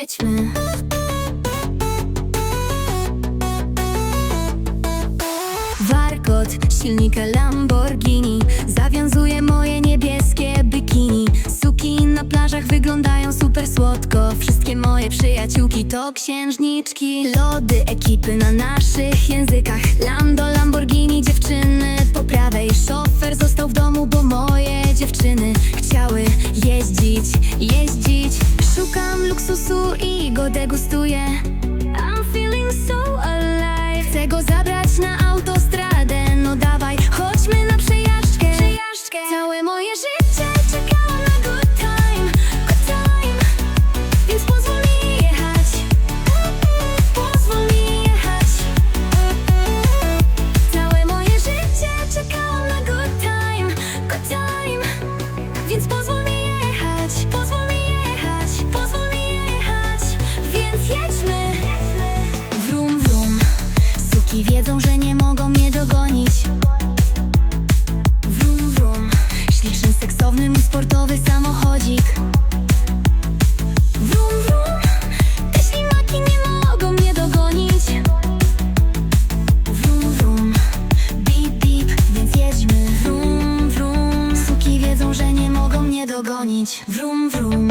jedźmy. Warkot silnika Lamborghini. Zawiązuje moje niebieskie bikini. Suki na plażach wyglądają super słodko. Wszystkie moje przyjaciółki to księżniczki. Lody ekipy na naszych językach. Lando, Lamborghini, dziewczyny. Po prawej Szofer został w domu, bo moje dziewczyny degustuję gonić. Wrum, wrum.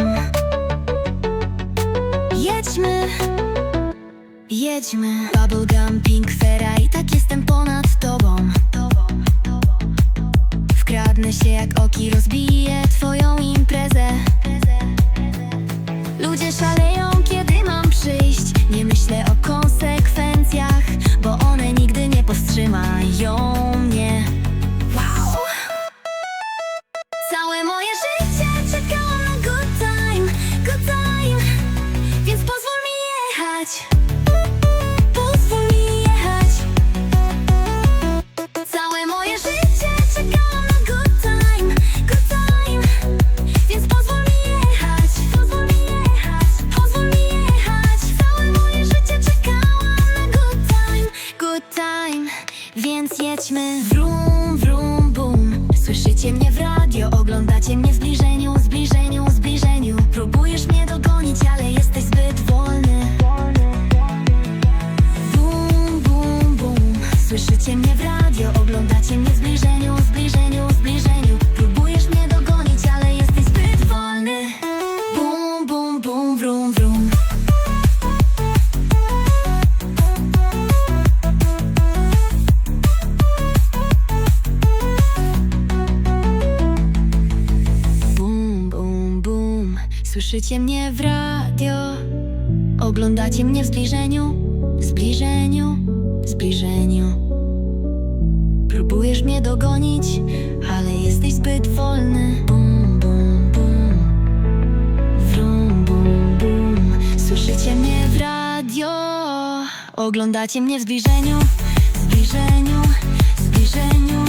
Jedźmy. Jedźmy. Bubblegum, pink, ferrite солдате не взгляд. Słyszycie mnie w radio? Oglądacie mnie w zbliżeniu? Zbliżeniu, zbliżeniu. Próbujesz mnie dogonić Ale jesteś zbyt wolny. Bum, bum, bum. Wrum, bum, bum. Słyszycie mnie w radio? Oglądacie mnie w zbliżeniu? Zbliżeniu, zbliżeniu?